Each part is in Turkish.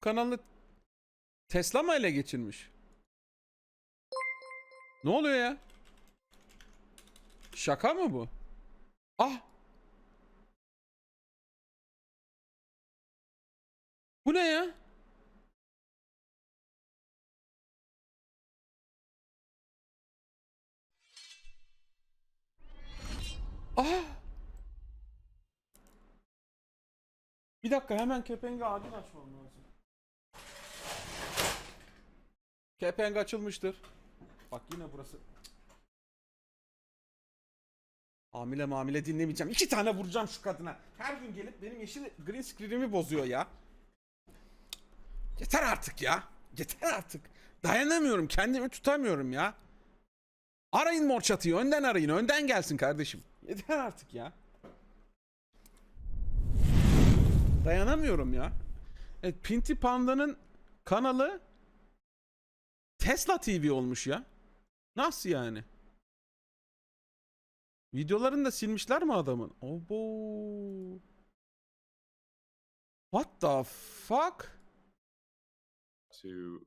kanalı Tesla mı ele geçirmiş? Ne oluyor ya? Şaka mı bu? Ah! Bu ne ya? Ah! Bir dakika hemen kepengi acil açmam lazım. Kepenk açılmıştır. Bak yine burası. Hamile mamile dinlemeyeceğim. İki tane vuracağım şu kadına. Her gün gelip benim yeşil green screen'imi bozuyor ya. Yeter artık ya. Yeter artık. Dayanamıyorum. Kendimi tutamıyorum ya. Arayın mor çatıyı. Önden arayın. Önden gelsin kardeşim. Yeter artık ya. Dayanamıyorum ya. Evet Pinti Panda'nın kanalı Tesla TV olmuş ya. Nasıl yani? Videolarını da silmişler mi adamın? Obo. What the fuck? to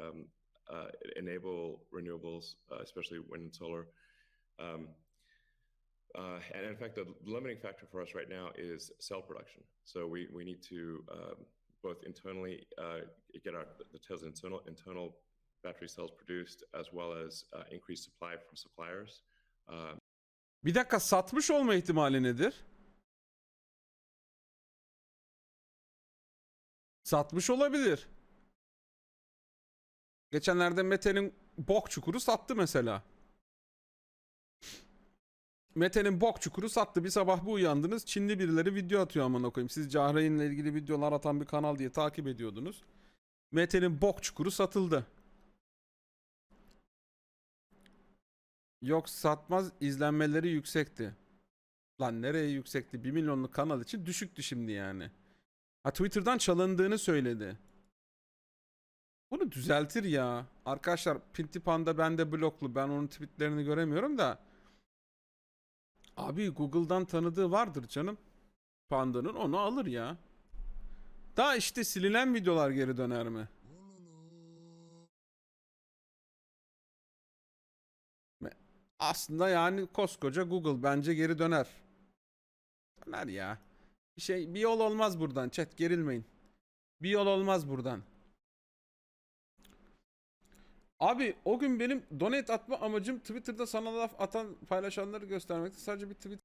um, uh, enable renewables, uh, especially wind and solar. Um, uh, and in fact, the limiting factor for us right now is cell production. So we, we need to um, both internally uh, get our the Tesla internal internal battery cells produced, as well as uh, increase supply from suppliers. Um, Bir dakika satmış olma ihtimali nedir? Satmış olabilir. Geçenlerde Mete'nin bok çukuru sattı mesela. Mete'nin bok çukuru sattı. Bir sabah bu uyandınız. Çinli birileri video atıyor amına koyayım. Siz Cahreyn'le ilgili videolar atan bir kanal diye takip ediyordunuz. Mete'nin bok çukuru satıldı. Yok satmaz izlenmeleri yüksekti. Lan nereye yüksekti? 1 milyonluk kanal için düşüktü şimdi yani. Ha Twitter'dan çalındığını söyledi. Bunu düzeltir ya. Arkadaşlar Pinti Panda bende bloklu. Ben onun tweetlerini göremiyorum da. Abi Google'dan tanıdığı vardır canım. Panda'nın onu alır ya. Daha işte silinen videolar geri döner mi? Aslında yani koskoca Google bence geri döner. Döner ya. Bir şey bir yol olmaz buradan. Chat gerilmeyin. Bir yol olmaz buradan. Abi o gün benim donate atma amacım Twitter'da sana laf atan paylaşanları göstermekti. Sadece bir tweet